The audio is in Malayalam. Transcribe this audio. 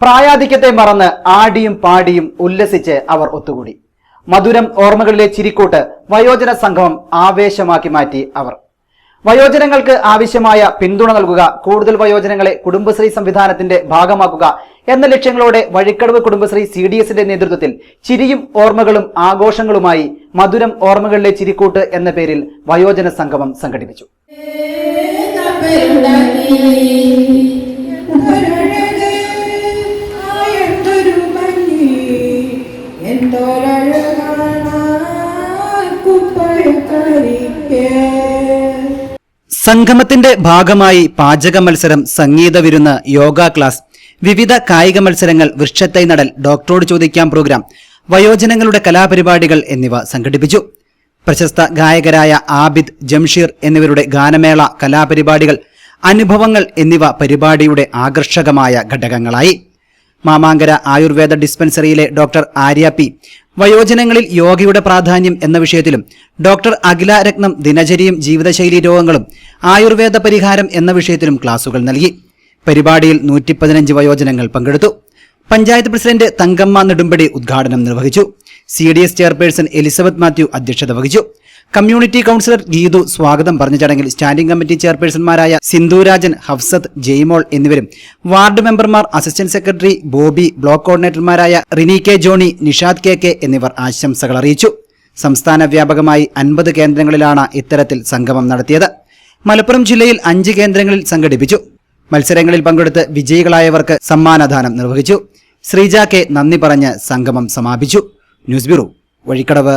പ്രായാധിക്യത്തെ മറന്ന് ആടിയും പാടിയും ഉല്ലസിച്ച് അവർ ഒത്തുകൂടി. മധുരം ഓർമ്മകളിലെ ചിരിക്കൂട്ട് വയോജന സംഗമം ആവേശമാക്കി മാറ്റി അവർ. വയോജനങ്ങൾക്ക് ആവശ്യമായ പിന്തുണ നൽകുക കൂടുതൽ വയോജനങ്ങളെ കുടുംബശ്രീ സംവിധാനത്തിന്റെ ഭാഗമാക്കുക എന്ന ലക്ഷ്യങ്ങളോടെ വഴിക്കടവ് കുടുംബശ്രീ സി ഡി എസിന്റെ നേതൃത്വത്തിൽ ചിരിയും ഓർമ്മകളും ആഘോഷങ്ങളുമായി മധുരം ഓർമ്മകളിലെ ചിരിക്കൂട്ട് എന്ന പേരിൽ വയോജന സംഗമം സംഘടിപ്പിച്ചു. സംഗമത്തിന്റെ ഭാഗമായി പാചക മത്സരം സംഗീത വിരുന്ന് യോഗ ക്ലാസ്. വിവിധ കായിക മത്സരങ്ങൾ വൃക്ഷത്തൈ നടൽ ഡോക്ടറോട് ചോദിക്കാം പ്രോഗ്രാം വയോജനങ്ങളുടെ കലാപരിപാടികൾ എന്നിവ സംഘടിപ്പിച്ചു. പ്രശസ്ത ഗായകരായ ആബിദ് ജംഷീർ എന്നിവരുടെ ഗാനമേള കലാപരിപാടികൾ അനുഭവങ്ങൾ എന്നിവ പരിപാടിയുടെ ആകർഷകമായ ഘടകങ്ങളായി. മാമാങ്കര ആയുർവേദ ഡിസ്പെൻസറിയിലെ ഡോക്ടർ ആര്യ പി വയോജനങ്ങളിൽ യോഗയുടെ പ്രാധാന്യം എന്ന വിഷയത്തിലും ഡോക്ടർ അഖില രത്നം ദിനചര്യയും ജീവിതശൈലി രോഗങ്ങളും ആയുർവേദ പരിഹാരം എന്ന വിഷയത്തിലും ക്ലാസുകൾ നൽകി. പരിപാടിയിൽ നൂറ്റി പതിനഞ്ച് വയോജനങ്ങൾ പങ്കെടുത്തു. പഞ്ചായത്ത് പ്രസിഡന്റ് തങ്കമ്മ നെടുമ്പടി ഉദ്ഘാടനം നിർവഹിച്ചു. C D S chairperson Elizabeth Mathew അധ്യക്ഷത വഹിച്ചു. കമ്മ്യൂണിറ്റി കൗൺസിലർ ഗീതു സ്വാഗതം. പറഞ്ഞ ചടങ്ങിൽ സ്റ്റാൻഡിംഗ് കമ്മിറ്റി ചെയർപേഴ്സൺമാരായ സിന്ധുരാജൻ ഹഫ്സത്ത് ജെയ്മോൾ എന്നിവരും വാർഡ് മെമ്പർമാർ assistant secretary Bobby block കോർഡിനേറ്റർമാരായ Rini K Johny Nishad K K എന്നിവർ ആശംസകൾ അറിയിച്ചു. സംസ്ഥാന വ്യാപകമായി അൻപത് കേന്ദ്രങ്ങളിലാണ് ഇത്തരത്തിൽ സംഗമം നടത്തിയത്. മലപ്പുറം ജില്ലയിൽ അഞ്ച് കേന്ദ്രങ്ങളിൽ സംഘടിപ്പിച്ചു. മത്സരങ്ങളിൽ പങ്കെടുത്ത് വിജയികളായവർക്ക് സമ്മാനദാനം നിർവഹിച്ചു. ശ്രീജ കെ നന്ദി പറഞ്ഞ് സംഗമം സമാപിച്ചു. News bureau Vazhikkadavu.